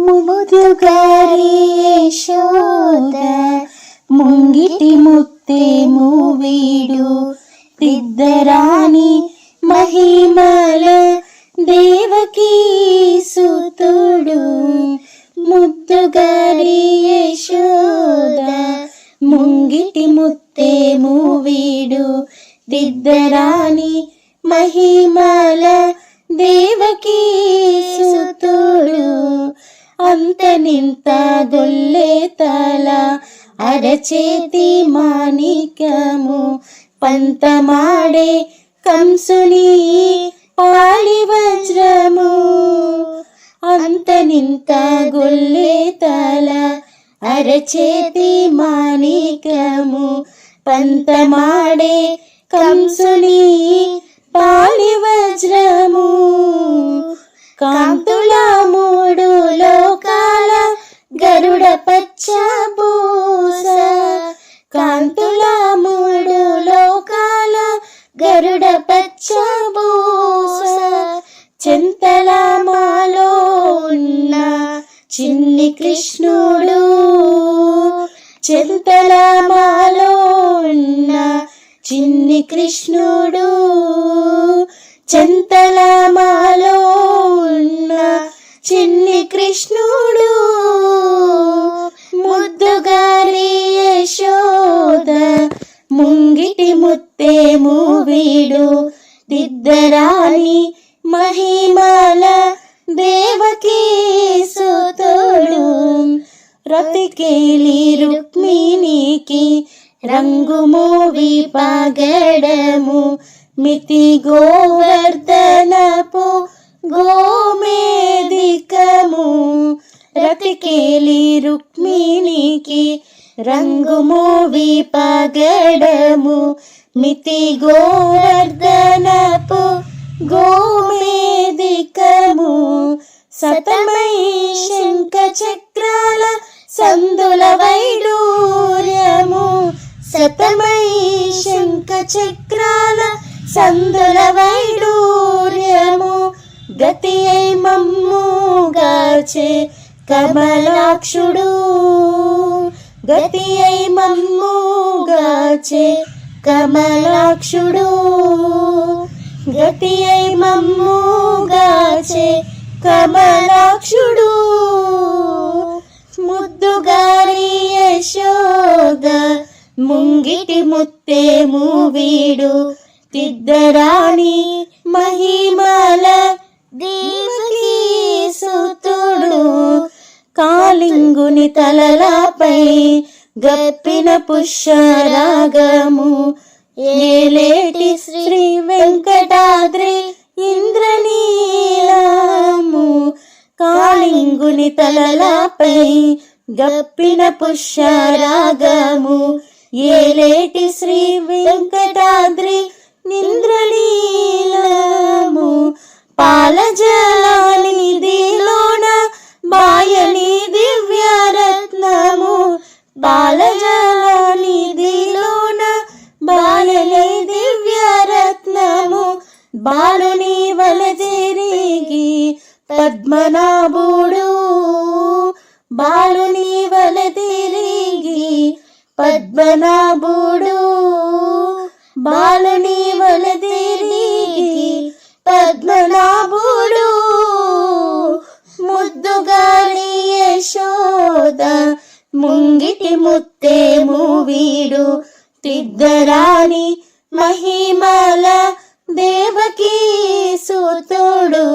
ముముదుగారి యశోద ముంగిటి ముత్తేము వీడు తిద్దరాని మహిమల దేవకీ సుతుడు ముద్దుగారి యశోద ముంగిటి ముత్తేము వీడు దిద్దరాని మహిమ నింత గొల్లే తల అరచేతి మాణిక్యము. పంతమాడే కంసుని పాలి వజ్రము. అంత నింత గొల్లే తల అరచేతి మాణిక్యము. పంతమాడే కంసుని పాలి వజ్రము. కాంతుల చిన్ని కృష్ణుడు చింతల ఉన్న చిన్ని కృష్ణుడు చింతల ఉన్న చిన్ని కృష్ణుడు ముద్దుగారి యశోద ముంగిటి ముత్తేము వీడు దిద్దరాని మహిమల దేవకీ రతికేలి రుక్మిణికి రంగుమూవి పగడము మితి గోవర్ధనపు గోమేదికము రతికేలి రుక్మిణికి రంగుమూవి పగడము మితి గోవర్ధనపు గోమేదికము సతమై శంఖ చక్రాల సందుల వైడూర్యము. సతమై శంఖ చక్రాల సందుల వైడూర్యము. గతి అయి మమ్ముగాచే కమలాక్షుడు. గతి అయి మమ్ముగాచే కమలాక్షుడు. గతి అయి మమ్ముగాచే కమలాక్షుడు. ముద్దుగారి యశోద. ముంగిటి ముత్తే మూవీడు తిద్దరాణి మహిమల దీవకి సుతుడు కాలింగుని తలలాపై గప్పిన పుష్యరాగము ఏలేటి శ్రీ వెంకటాద్రి కాళింగుని గప్పిన పుష్యరాగము. ఏలేటి శ్రీ వెంకటాద్రి నింద్రలీలము పాలజలానిధిలోన బాయని దివ్యరత్నము. బాలజలానిధిలోన బాలని దివ్యరత్నము. బాల పద్మనాభుడు. బాలుని వల తిరిగి పద్మనాభుడు. బాలుని వల తిరిగి పద్మనాభుడు. ముద్దుగాని యశోద ముంగిటి ముత్తేము వీడు తిద్దరాని మహిమల దేవకీ సుతుడు.